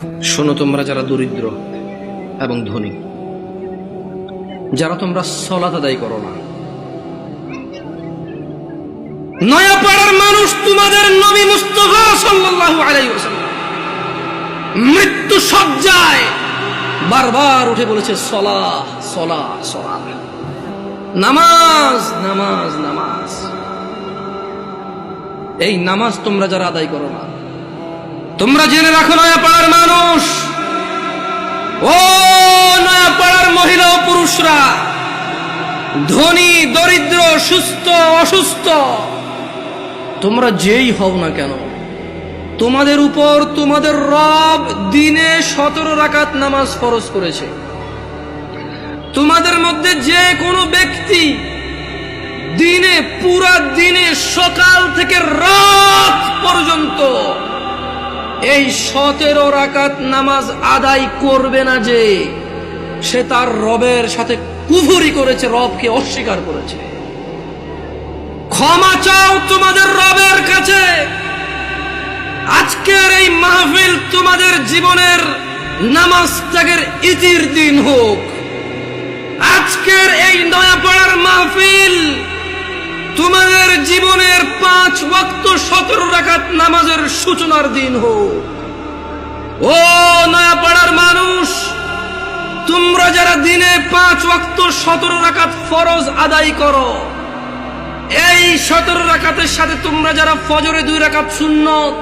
শোনো তোমরা যারা দরিদ্র এবং ধনী, যারা তোমরা সলাত আদায় করো না। নয়াপাড়ার মানুষ তোমাদের নবী মুস্তফা সাল্লাল্লাহু আলাইহি ওয়াসাল্লাম মৃত্যু সজ্জায় বারবার উঠে বলেছে সলা সলা সলা নামাজ নামাজ নামাজ। এই নামাজ তোমরা যারা আদায় করো না তোমরা জেনে রাখো নয়াপাড়ার মানুষ। ও নয়াপাড়ার মহিলা ও পুরুষরা, ধনী, দরিদ্র, সুস্থ, অসুস্থ, তোমরা যেই হও না কেন, তোমাদের উপর তোমাদের রব দিনে সতেরো রাকাত নামাজ ফরজ করেছে। তোমাদের মধ্যে যে কোনো ব্যক্তি দিনে, পুরা দিনে সকাল থেকে রাত পর্যন্ত এই সতেরো রাকাত নামাজ আদায় করবে না যে, সে তার রবের সাথে কুফুরি করেছে, রবকে অস্বীকার করেছে। ক্ষমা চাও তোমাদের রবের কাছে। আজকের এই মাহফিল তোমাদের জীবনের নামাজ ত্যাগের ইতির দিন হোক। আজকের এই নয়াপাড়ার মাহফিল তোমাদের জীবনের পাঁচ ওয়াক্ত সতেরো রাকাত নামাজের সূচনার দিন হোক। ও নয়াপাড়ার মানুষ, তোমরা যারা দিনে পাঁচ ওয়াক্ত সতেরো রাকাত ফরজ আদায় করো, এই সতেরো রাকাতের সাথে তোমরা যারা ফজরে দুই রাকাত সুন্নত,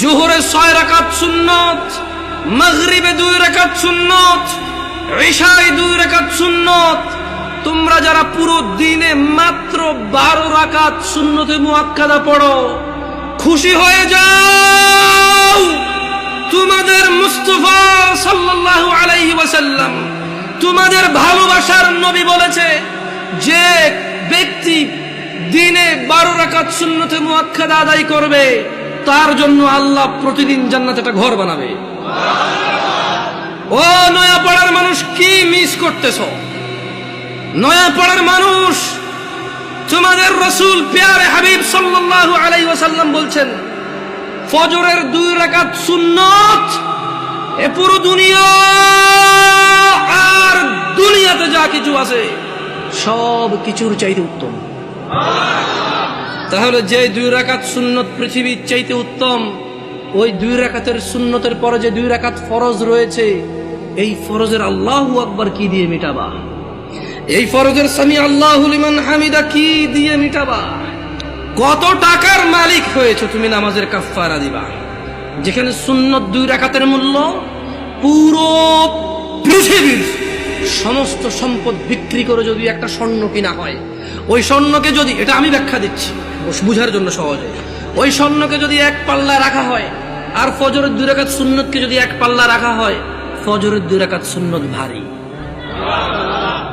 জোহরে ছয় রাকাত সুন্নত, মাগরিবে দুই রাকাত সুন্নত, ঈশায় দুই রাকাত সুন্নত, তোমরা যারা পুরো দিনে মাত্র বারো রাকাত সুন্নতে মুআক্কাদা পড়ো খুশি হয়ে যাও। তোমাদের মুস্তফা সাল্লাল্লাহু আলাইহি ওয়াসাল্লাম তোমাদের ভালোবাসার নবী বলেছে যে ব্যক্তি দিনে বারো রাকাত সুন্নতে মুআক্কাদা আদায় করবে, তার জন্য আল্লাহ প্রতিদিন জান্নাতে একটা ঘর বানাবে। ও নয়া নয়াপাড়ার মানুষ, কি মিস করতেছ? নয়াপাড়ার মানুষ তোমাদের রসুল পেয়ারে হাবিব সাল্লাল্লাহু আলাই ওয়াসাল্লাম বলছেন, ফজরের দুই রাকাত সুন্নত, এ পুরো দুনিয়া আর দুনিয়াতে যা কিছু আছে, সব কিছুর চাইতে উত্তম। তাহলে যে দুই রাকাত সুন্নত পৃথিবীর চাইতে উত্তম, ওই দুই রাকাতের সুন্নতের পরে যে দুই রাকাত ফরজ রয়েছে, এই ফরজের আল্লাহু আকবার কি দিয়ে মিটাবা? এই ফরজের স্বামী আল্লাহ লিমান হামিদা কি দিয়ে মিটাবা? কত টাকার মালিক হয়েছে তুমি নামাজের কাফারা দিবা? যেখানে সুন্নত দুই রাকাতের মূল্য, পুরো পৃথিবীর সমস্ত সম্পদ বিক্রি করে যদি একটা স্বর্ণ কিনা হয়, ওই স্বর্ণকে যদি, এটা আমি ব্যাখ্যা দিচ্ছি, বুঝার জন্য সহজে, ওই স্বর্ণকে যদি এক পাল্লা রাখা হয়, আর ফজরের দুই রাকাত সুন্নতকে যদি এক পাল্লা রাখা হয়, ফজরের দুই রাকাত সুন্নত ভারী।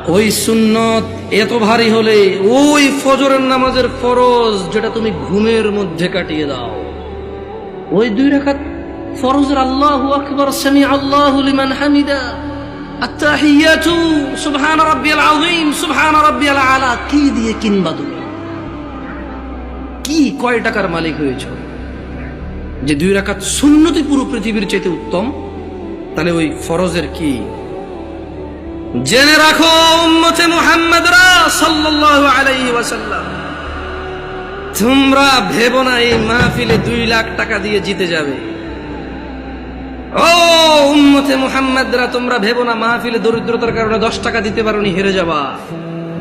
ওই সুন্নত এত ভারী হলে ওই ফজরের নামাজের ফরজ যেটা তুমি ঘুমের মধ্যে কাটিয়ে দাও। ওই দুই রেখাত ফরজের আল্লাহু আকবার, সামি আল্লাহু লিমান হামিদা। আত্তাহিয়াতু, সুবহান রাব্বিয়াল আযীম, সুবহান রাব্বিয়াল আলা। কি দিয়ে কিনবা তুমি? কি কয় টাকার মালিক হয়েছো? যে দুই রাকাত সুন্নতি পুরো পৃথিবীর চাইতে উত্তম, তাহলে ওই ফরজের কি? জেনে রাখো, উম্মতে মুহাম্মদরা সাল্লাল্লাহু আলাইহি ওয়াসাল্লাম, তোমরা ভেবো না এই মাহফিলে দুই লাখ টাকা দিয়ে জিতে যাবে। ও উম্মতে মুহাম্মদরা, তোমরা ভেবো না মাহফিলে দরিদ্রতার কারণে দশ টাকা দিতে পারোনি, হেরে যাবা।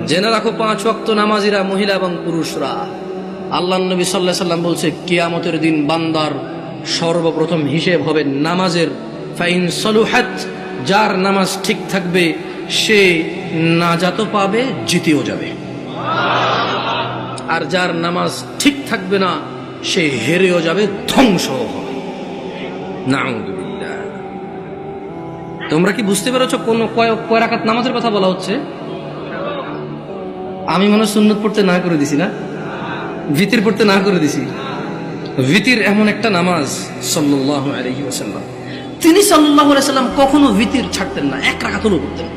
জেনে রাখো, পাঁচ ওয়াক্ত নামাজিরা মহিলা এবং পুরুষরা। আল্লাহ নবী সাল্লাহ সাল্লাম বলছে, কিয়ামতের দিন বান্দার সর্বপ্রথম হিসেব হবে নামাজের। ফাইন সলুহাত, যার নামাজ ঠিক থাকবে সে না নাজাতও পাবে, জিতেও যাবে। আর যার নামাজ ঠিক থাকবে না, সে হেরেও যাবে, ধ্বংস হবে। তোমরা কি বুঝতে পেরেছ কোন কয় রাকাত নামাজের কথা বলা হচ্ছে? আমি মনে সুন্নত পড়তে না করে দিছি না? ভিতির পড়তে না করে দিছি? ভিতির এমন একটা নামাজ আলাইহি ওয়াসাল্লাম। তিনি আলাইহি সাল্লাম কখনো ভিতির ছাড়তেন না, এক রাকাত হলেও করতেন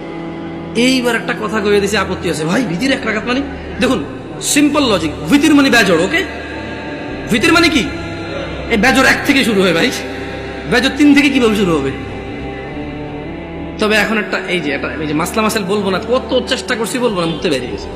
এইবার একটা কথা কয়ে দিছে, আপত্তি আছে। ভাই ভিতির এক রাখাত মানে দেখুন সিম্পল লজিক ভিতির মানে বেজর ওকে ভিতির মানে কি? এই বেজর এক থেকে শুরু হয় ভাই। বেজর তিন থেকে কীভাবে শুরু হবে? তবে এখন একটা, এই যে একটা, এই যে মাসলা মাসাল বলব না, কত চেষ্টা করছি বলব না মুখতে বেরিয়ে গেছে।